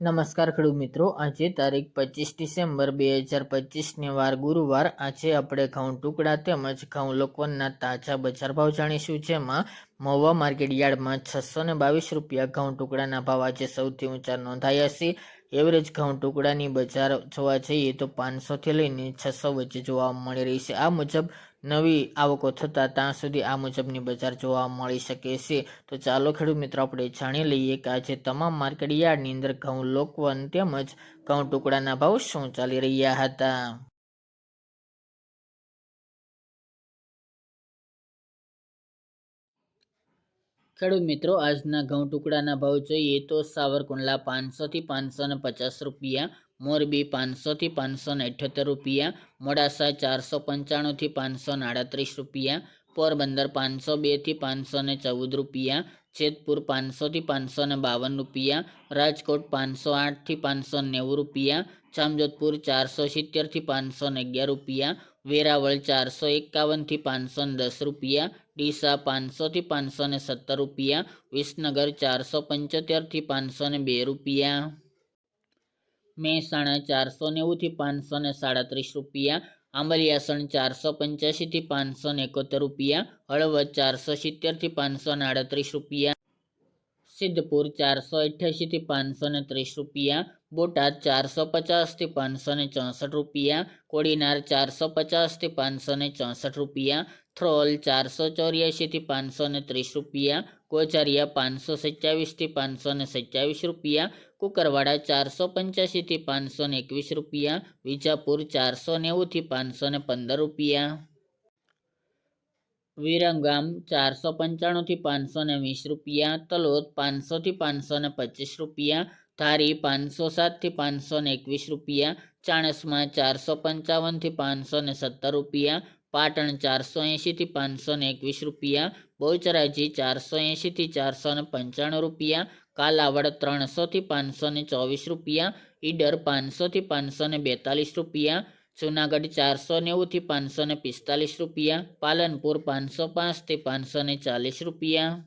નમસ્કાર ખેડૂત મિત્રો, આજે તારીખ પચીસ ડિસેમ્બર બે હજાર પચીસને વાર ગુરુવાર. આજે આપણે ઘઉં ટુકડા તેમજ ઘઉં લોકવનના તાજા બજાર ભાવ જાણીશું, જેમાં મહુવા માર્કેટ યાર્ડમાં છસો ને બાવીસ રૂપિયા ઘઉં ટુકડાના ભાવ આજે સૌથી ઊંચા નોંધાયા છે. એવરેજ ઘઉં ટુકડાની બજાર જોવા જઈએ તો પાંચસોથી લઈને છસો વચ્ચે જોવા મળી રહી છે. આ મુજબ નવી આવકો થતાં ત્યાં સુધી આ મુજબની બજાર જોવા મળી શકે છે. તો ચાલો ખેડૂત મિત્રો, આપણે જાણી લઈએ કે આજે તમામ માર્કેટ યાર્ડની અંદર ઘઉં, લોકવન તેમજ ઘઉં ટુકડાના ભાવ શું ચાલી રહ્યા હતા? ખેડૂત મિત્રો, આજના ઘઉં ટુકડાના ભાવ જોઈએ તો સાવરકુંડલા પાંચસોથી પાંચસો ને પચાસ રૂપિયા, મોરબી પાંચસોથી પાંચસો ને રૂપિયા, મોડાસા ચારસો પંચાણુંથી પાંચસો ને રૂપિયા, પોરબંદર પાંચસો બેથી પાંચસો ને ચૌદ રૂપિયા જેતપુર પાંચસોથી પાંચસો ને બાવન રૂપિયા, રાજકોટ પાંચસો આઠથી પાંચસો નેવું રૂપિયા, જામજોધપુર ચારસો સિત્તેરથી પાંચસો ને અગિયાર રૂપિયા, વેરાવળ ચારસો એકાવનથી પાંચસો ને દસ રૂપિયા, ડીસા પાંચસોથી પાંચસો ને સત્તર રૂપિયા, વિસનગર ચારસો પંચોતેરથી પાંચસો ને બે રૂપિયા. મહેસાણા ચારસો નેવુંથી પાંચસો ને સાડત્રીસ રૂપિયા આંબલિયાસણ ચારસો પંચ્યાસીથી પાંચસો ને એકોતેર રૂપિયા, હળવદ ચારસો સિત્તેરથી પાંચસો ને આડત્રીસ રૂપિયા, સિદ્ધપુર ચારસો અઠ્યાસીથી પાંચસો ને ત્રીસ રૂપિયા, બોટાદ ચારસો પચાસથી પાંચસો ને ચોસઠ રૂપિયા, કોડીનાર ચારસો પચાસથી પાંચસો ને ચોસઠ રૂપિયા થ્રોલ ચારસો ચોર્યાસીથી પાંચસો ને ત્રીસ રૂપિયા કોચારિયા પાંચસો સત્યાવીસથી પાંચસો ને સત્યાવીસ રૂપિયા, કુકરવાડા ચારસો પંચ્યાસીથી પાંચસો ને એકવીસ રૂપિયા, વિજાપુર ચારસો નેવુંથી પાંચસો ને પંદર રૂપિયા. વિરમગામ ચારસો પંચાણુંથી પાંચસો ને વીસ રૂપિયા, તલોદ પાંચસોથી પાંચસો ને પચીસ રૂપિયા, ધારી પાંચસો સાતથી પાંચસો ને એકવીસ રૂપિયા, ચાણસમાં ચારસો પંચાવનથી પાંચસો ને સત્તર રૂપિયા પાટણ ચારસો એંશીથી પાંચસો ને એકવીસ રૂપિયા, બહુચરાજી ચારસો એંશીથી ચારસો ને પંચાણું રૂપિયા, કાલાવડ ત્રણસોથી પાંચસો ને ચોવીસ રૂપિયા, ઈડર પાંચસોથી પાંચસો ને બેતાલીસ રૂપિયા, જુનાગઢ ચારસો નેવુંથી પાંચસો ને પિસ્તાલીસ રૂપિયા, પાલનપુર પાંચસો પાંચથી પાંચસો ને ચાલીસ રૂપિયા.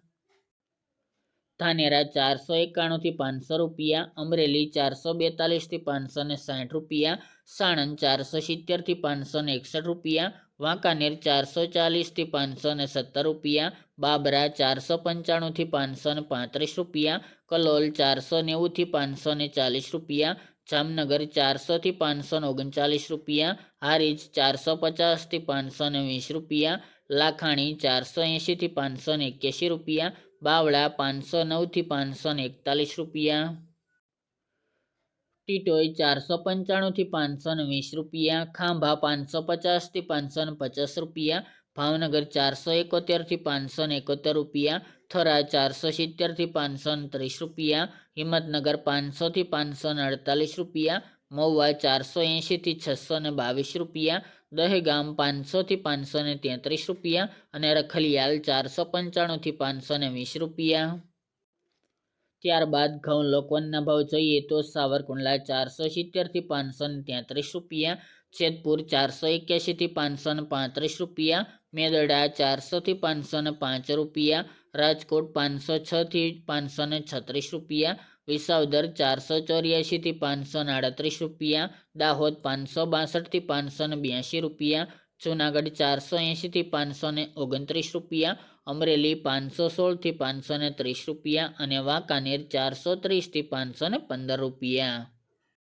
ધાનેરા ચારસો એકાણુંથી પાંચસો રૂપિયા, અમરેલી ચારસો બેતાલીસથી પાંચસો ને સાઠ રૂપિયા, સાણંદ ચારસો સિત્તેરથી પાંચસો ને એકસઠ રૂપિયા વાંકાનેર ચારસો ચાલીસથી પાંચસો ને સત્તર રૂપિયા, બાબરા ચારસો પંચાણુંથી પાંચસો ને પાંત્રીસ રૂપિયા, કલોલ ચારસો નેવુંથી પાંચસો ને ચાલીસ રૂપિયા, જામનગર ચારસોથી પાંચસો ને ઓગણચાલીસ રૂપિયા, હારીજ ચારસો પચાસથી પાંચસો ને વીસ રૂપિયા, લાખાણી ચારસો એંશીથી પાંચસો ને એક્યાસી રૂપિયા, બાવળા પાંચસો નવથી પાંચસો ને એકતાલીસ રૂપિયા. ટીટોઈ ચારસો પંચાણુંથી પાંચસો ને વીસ રૂપિયા, ખાંભા પાંચસો પચાસથી પાંચસો ને પચાસ રૂપિયા, ભાવનગર ચારસો એકોતેરથી પાંચસો ને એકોતેર રૂપિયા, થરા ચારસો સિત્તેરથી પાંચસો ને ત્રીસ રૂપિયા, હિંમતનગર પાંચસોથી પાંચસો ને અડતાલીસ રૂપિયા, મહુવા ચારસો એંશીથી છસો ને બાવીસ રૂપિયા, દહેગામ પાંચસોથી પાંચસો ને તેત્રીસ રૂપિયા અને રખલિયાલ ચારસો પંચાણુંથી પાંચસો ને વીસ રૂપિયા. ત્યારબાદ ઘઉં લોકવનના ભાવ જોઈએ તો સાવરકુંડલા ચારસો સિત્તેરથી પાંચસો ને તેત્રીસ રૂપિયા જેતપુર ચારસો એક્યાસીથી પાંચસો ને પાંત્રીસ રૂપિયા, મેદડા ચારસોથી પાંચસો ને પાંચ રૂપિયા, રાજકોટ પાંચસો છથી પાંચસો છત્રીસ રૂપિયા, વિસાવદર ચારસો ચોર્યાસીથી પાંચસો આડત્રીસ રૂપિયા, દાહોદ પાંચસો બાસઠથી પાંચસો બ્યાસી રૂપિયા, જૂનાગઢ ચારસો એંશીથી પાંચસો ઓગણત્રીસ રૂપિયા અમરેલી પાંચસો સોળથી પાંચસો ને ત્રીસ રૂપિયા અને વાંકાનેર ચારસો ત્રીસથી પાંચસો પંદર રૂપિયા.